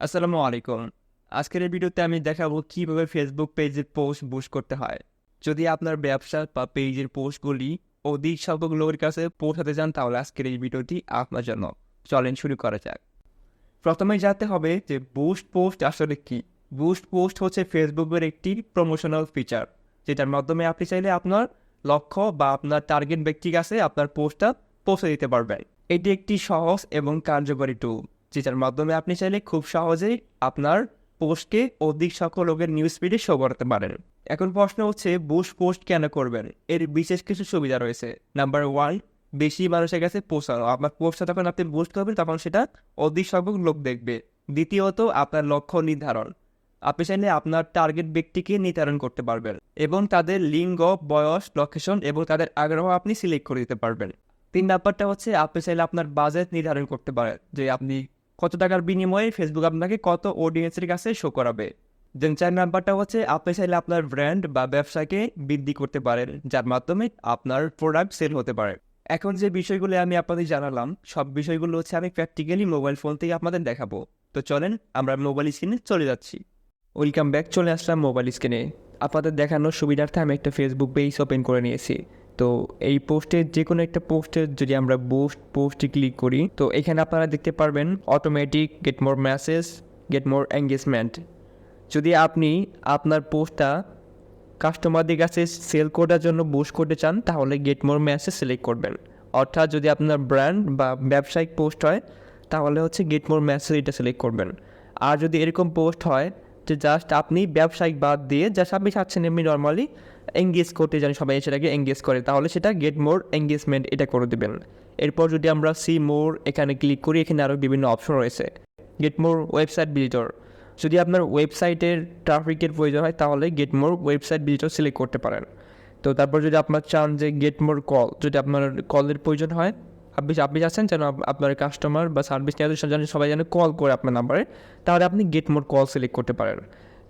আসসালামু আলাইকুম। আজকের এই ভিডিওতে আমি দেখাবো কীভাবে ফেসবুক পেজের পোস্ট বুস্ট করতে হয়। যদি আপনার ব্যবসা বা পেজের পোস্টগুলি অধিক সংখ্যক লোকের কাছে পৌঁছাতে চান, তাহলে আজকের এই ভিডিওটি আপনার জন্য। চলেন শুরু করা যাক। প্রথমে জানতে হবে যে বুস্ট পোস্ট আসলে কি। বুস্ট পোস্ট হচ্ছে ফেসবুকের একটি প্রমোশনাল ফিচার যেটার মাধ্যমে আপনি চাইলে আপনার লক্ষ্য বা আপনার টার্গেট ব্যক্তির কাছে আপনার পোস্টটা পৌঁছে দিতে পারবেন। এটি একটি সহজ এবং কার্যকরী টুল যেটার মাধ্যমে আপনি চাইলে খুব সহজেই আপনার পোস্টকে অধিক সংখ্যক লোকের নিউজ ফিডে শো করতে পারেন। এখন প্রশ্ন হচ্ছে বুস্ট পোস্ট কেন করবেন? এর বিশেষ কিছু সুবিধা রয়েছে। নাম্বার ওয়ান বেশি মানুষের কাছে পৌঁছানো। আপনার পোস্টটা যখন আপনি বুস্ট করবেন, তখন সেটা অধিক সংখ্যক লোক দেখবে। দ্বিতীয়ত, আপনার লক্ষ্য নির্ধারণ। আপনি চাইলে আপনার টার্গেট ব্যক্তিকে নির্ধারণ করতে পারবেন এবং তাদের লিঙ্গ, বয়স লোকেশন এবং তাদের আগ্রহ আপনি সিলেক্ট করে দিতে পারবেন। তিন নাম্বারটা হচ্ছে, আপনি চাইলে আপনার বাজেট নির্ধারণ করতে পারেন। যে আপনি কত টাকার বিনিময়ে ফেসবুক আপনাকে কত অডিয়েন্সের কাছে শো করাবে? দেন চার নাম্বারটা হচ্ছে, আপনি চাইলে আপনার ব্র্যান্ড বা ব্যবসাকে বৃদ্ধি করতে পারেন, যার মাধ্যমে আপনার প্রোডাক্ট সেল হতে পারে। এখন যে বিষয়গুলো আমি আপনাদের জানালাম, সব বিষয়গুলো হচ্ছে আমি প্র্যাকটিক্যালি মোবাইল ফোন থেকে আপনাদের দেখাবো। তো চলেন, আমরা মোবাইল স্ক্রিনে চলে যাচ্ছি। ওয়েলকাম ব্যাক চলে আসলাম মোবাইল স্ক্রিনে আপনাদের দেখানোর সুবিধার্থে আমি একটা ফেসবুক পেজ ওপেন করে নিয়েছি। তো এই পোস্টে যে কোনো একটা পোস্টে যদি আমরা বুস্ট পোস্টে ক্লিক করি, তো এখানে আপনারা দেখতে পারবেন automatic get more message get more engagement যদি আপনি আপনার পোস্টটা কাস্টমারদের কাছে সেল করার জন্য বুস্ট করতে চান, তাহলে গেট মোর মেসেজ সিলেক্ট করবেন। অর্থাৎ যদি আপনার ব্র্যান্ড বা ব্যবসায়িক পোস্ট হয়, তাহলে হচ্ছে গেট মোর মেসেজ এটা সিলেক্ট করবেন। আর যদি এরকম পোস্ট হয়, যে জাস্ট আপনি ব্যবসায়িক বাদ দিয়ে জাস্ট আপনি চাচ্ছেন এমনি নর্মালি এঙ্গেজ করতে জানি সবাই, সেটাকে এঙ্গেজ করে। তাহলে সেটা গেট মোর এঙ্গেজমেন্ট এটা করে দেবেন। এরপর যদি আমরা সি মোর এখানে ক্লিক করি, এখানে আরও বিভিন্ন অপশন রয়েছে। গেট মোর ওয়েবসাইট ভিজিটর যদি আপনার ওয়েবসাইটের ট্রাফিকের প্রয়োজন হয়, তাহলে get more website visitor select করতে পারেন। তো তারপর যদি আপনার চান যে গেট মোর কল যদি আপনার কলের প্রয়োজন হয়, আপনি আপনি চাচ্ছেন যেন আপনার কাস্টমার বা সার্ভিস যেন সবাই যেন কল করে আপনার নাম্বারে তাহলে আপনি গেট মোর কল সিলেক্ট করতে পারেন।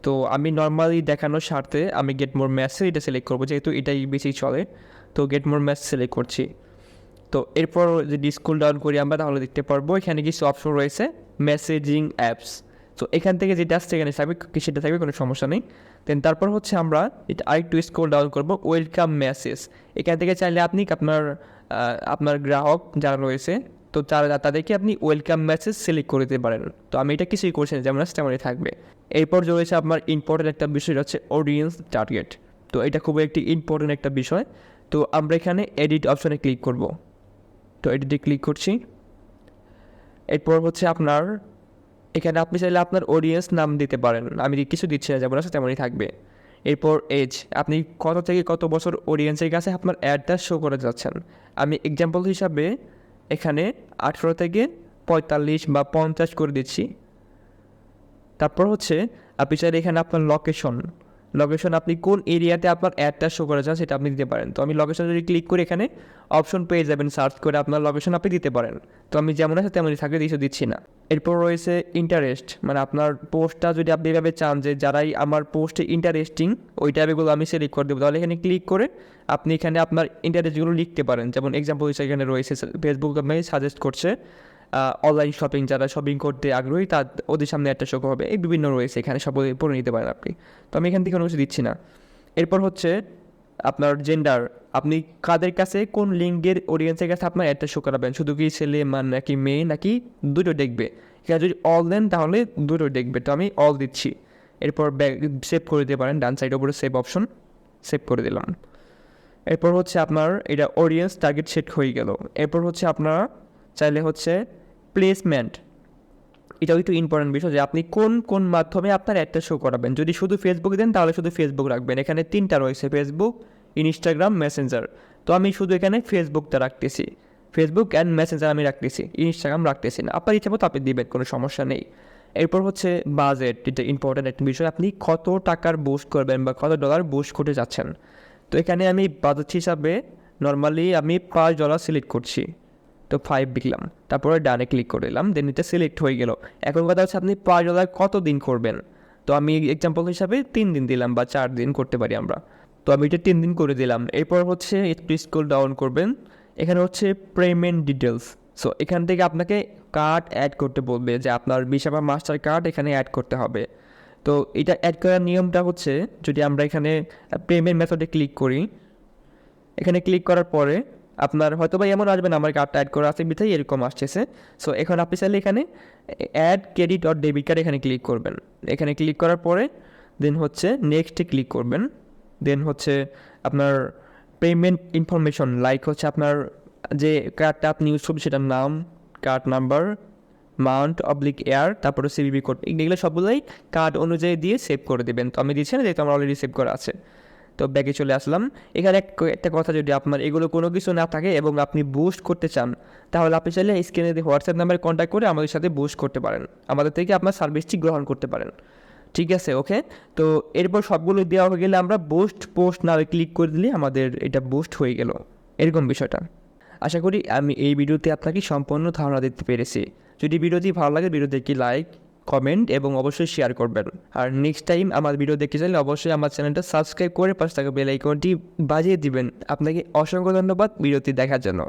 তো আমি নর্মালি দেখানোর স্বার্থে আমি গেট মোর মেসেজ এটা সিলেক্ট করব, যেহেতু এটাই বেশি চলে। তো গেট মোর মেসেজ সিলেক্ট করছি। তো এরপর যদি স্কুল ডাউন করি আমরা, তাহলে দেখতে পারব এখানে কিছু অপশন রয়েছে মেসেজিং অ্যাপস তো এখান থেকে যেটা আসছে এখানে থাকবে সেটা থাকবে কোনো সমস্যা নেই। দেন তারপর হচ্ছে আমরা এটা আরেকটু স্ক্রল ডাউন করব ওয়েলকাম মেসেজ এখান থেকে চাইলে আপনি আপনার আপনার গ্রাহক যারা রয়েছে তো তারা তাদেরকে আপনি ওয়েলকাম মেসেজ সিলেক্ট করে দিতে পারেন। তো আমি এটা কিছুই করছি যেমন তেমনই থাকবে। এরপর রয়েছে আপনার ইম্পর্টেন্ট একটা বিষয় হচ্ছে অডিয়েন্স টার্গেট তো এটা খুবই একটি ইম্পর্টেন্ট একটা বিষয়। তো আমরা এখানে এডিট অপশনে ক্লিক করব। তো এডিটে ক্লিক করছি। এরপর হচ্ছে আপনার, এখানে আপনি চাইলে আপনার অডিয়েন্স নাম দিতে পারেন। আমি কিছু দিচ্ছি না, যেমন আছে তেমনই থাকবে। এরপর এজ আপনি কত থেকে কত বছর অডিয়েন্সের কাছে আপনার অ্যাডটা শো করে যাচ্ছেন। আমি এক্সাম্পল হিসাবে এখানে আঠেরো থেকে পঁয়তাল্লিশ বা পঞ্চাশ করে দিচ্ছি। তারপর হচ্ছে, আপনি চাইলে এখানে আপনার লোকেশন লোকেশন আপনি কোন এরিয়াতে আপনার অ্যাডটা শো করা চান সেটা আপনি দিতে পারেন। তো আমি লোকেশন যদি ক্লিক করে এখানে অপশন পেয়ে যাবেন সার্চ করে আপনার লোকেশন আপনি দিতে পারেন। তো আমি যেমন আছে তেমনই কিছু দিচ্ছি না। এরপর রয়েছে ইন্টারেস্ট মানে আপনার পোস্টটা যদি আপনি এভাবে চান যে যারাই আমার পোস্টে ইন্টারেস্টিং ওই টাইপেগুলো আমি সিলেক্ট করে দেবো। তাহলে এখানে ক্লিক করে আপনি এখানে আপনার ইন্টারেস্টগুলো লিখতে পারেন। যেমন এক্সাম্পল হিসেবে এখানে রয়েছে ফেসবুক আপনি সাজেস্ট করছে অনলাইন শপিং যারা শপিং করতে আগ্রহী তার ওদের সামনে একটা শো হবে। এই বিভিন্ন রয়েছে, এখানে সব পড়ে নিতে পারেন আপনি। তো আমি এখান থেকে কোনো কিছু দিচ্ছি না। এরপর হচ্ছে আপনার জেন্ডার আপনি কাদের কাছে, কোন লিঙ্গের অডিয়েন্সের কাছে আপনার একটা শো করাবেন? শুধু কি ছেলে মান নাকি মেয়ে, নাকি দুটো দেখবে? এখানে যদি অল দেন, তাহলে দুটো দেখবে। তো আমি অল দিচ্ছি। এরপর ব্যাক সেভ করে দিতে পারেন। ডান সাইড ওপরে সেভ অপশন সেভ করে দিলাম। এরপর হচ্ছে আপনার এটা অডিয়েন্স টার্গেট সেট হয়ে গেল। এরপর হচ্ছে আপনারা চাইলে হচ্ছে প্লেসমেন্ট এটাও একটু ইম্পর্টেন্ট বিষয় যে আপনি কোন কোন মাধ্যমে আপনার অ্যাডটা শো করাবেন। যদি শুধু ফেসবুক দেন, তাহলে শুধু ফেসবুক রাখবেন। এখানে তিনটা রয়েছে ফেসবুক ইনস্টাগ্রাম মেসেঞ্জার তো আমি শুধু এখানে ফেসবুকটা রাখতেছি। ফেসবুক অ্যান্ড মেসেঞ্জার আমি রাখতেছি ইনস্টাগ্রাম রাখতেছি না। আপনার ইচ্ছা মতো আপনি দিবেন, কোনো সমস্যা নেই। এরপর হচ্ছে বাজেট এটা ইম্পর্টেন্ট একটা বিষয়, আপনি কত টাকার বুস্ট করবেন বা কত ডলার বুস্ট করতে যাচ্ছেন। তো এখানে আমি বাজেট হিসাবে নর্মালি আমি পাঁচ ডলার সিলেক্ট করছি। তো ফাইভ লিখলাম তারপরে ডানে ক্লিক করে দিলাম দেন এটা সিলেক্ট হয়ে গেল। এখন কথা হচ্ছে আপনি পার ডলার কত দিন করবেন? তো আমি এক্সাম্পল হিসাবে তিন দিন দিলাম বা চার দিন করতে পারি আমরা। তো আমি এটা তিন দিন করে দিলাম। এরপর হচ্ছে একটু স্কুল ডাউন করবেন। এখানে হচ্ছে পেমেন্ট ডিটেলস সো এখান থেকে আপনাকে কার্ড অ্যাড করতে বলবে যে আপনার ভিসা বা মাস্টার কার্ড এখানে অ্যাড করতে হবে। তো এটা অ্যাড করার নিয়মটা হচ্ছে যদি আমরা এখানে পেমেন্ট মেথডে ক্লিক করি, এখানে ক্লিক করার পরে আপনার হয়তো বা এমন আসবে না, আমার কার্ডটা অ্যাড করা আছে বিধাই এরকম আসতেছে। সো এখন আপনি চাইলে এখানে add credit or debit card এখানে ক্লিক করবেন। এখানে ক্লিক করার পরে দেন হচ্ছে নেক্সটে ক্লিক করবেন। দেন হচ্ছে আপনার পেমেন্ট ইনফরমেশন লাইক হচ্ছে আপনার যে কার্ডটা আপনি ইউজ করবেন, সেটার নাম card number month oblique year তারপরে সিবিবি কোড এগুলো সবগুলোই কার্ড অনুযায়ী দিয়ে সেভ করে দেবেন। তো আমি দিচ্ছি না, যেহেতু আমার অলরেডি সেভ করা আছে। তো ব্যাগে চলে আসলাম। এখানে এক একটা কথা যদি আপনার এগুলো কোনো কিছু না থাকে এবং আপনি বুস্ট করতে চান, তাহলে আপনি চাইলে স্ক্রিনে দিয়ে হোয়াটসঅ্যাপ নাম্বারে কন্ট্যাক্ট করে আমাদের সাথে বুস্ট করতে পারেন। আমাদের থেকে আপনার সার্ভিসটি গ্রহণ করতে পারেন। ঠিক আছে ওকে তো এরপর সবগুলো দেওয়া হয়ে গেলে আমরা বুস্ট পোস্ট না ক্লিক করে দিলে আমাদের এটা বুস্ট হয়ে গেল। এরকম বিষয়টা। আশা করি আমি এই ভিডিওতে আপনাকে সম্পূর্ণ ধারণা দিতে পেরেছি। যদি ভিডিওটি ভালো লাগে, ভিডিওতে একটি লাইক কমেন্ট এবং অবশ্যই শেয়ার করবেন। আর নেক্সট টাইম আমার ভিডিও দেখতে চাইলে অবশ্যই আমার চ্যানেলটা সাবস্ক্রাইব করে পাশে থাকা বেল আইকনটি বাজিয়ে দিবেন। আপনাকে অসংখ্য ধন্যবাদ ভিডিওটি দেখার জন্য।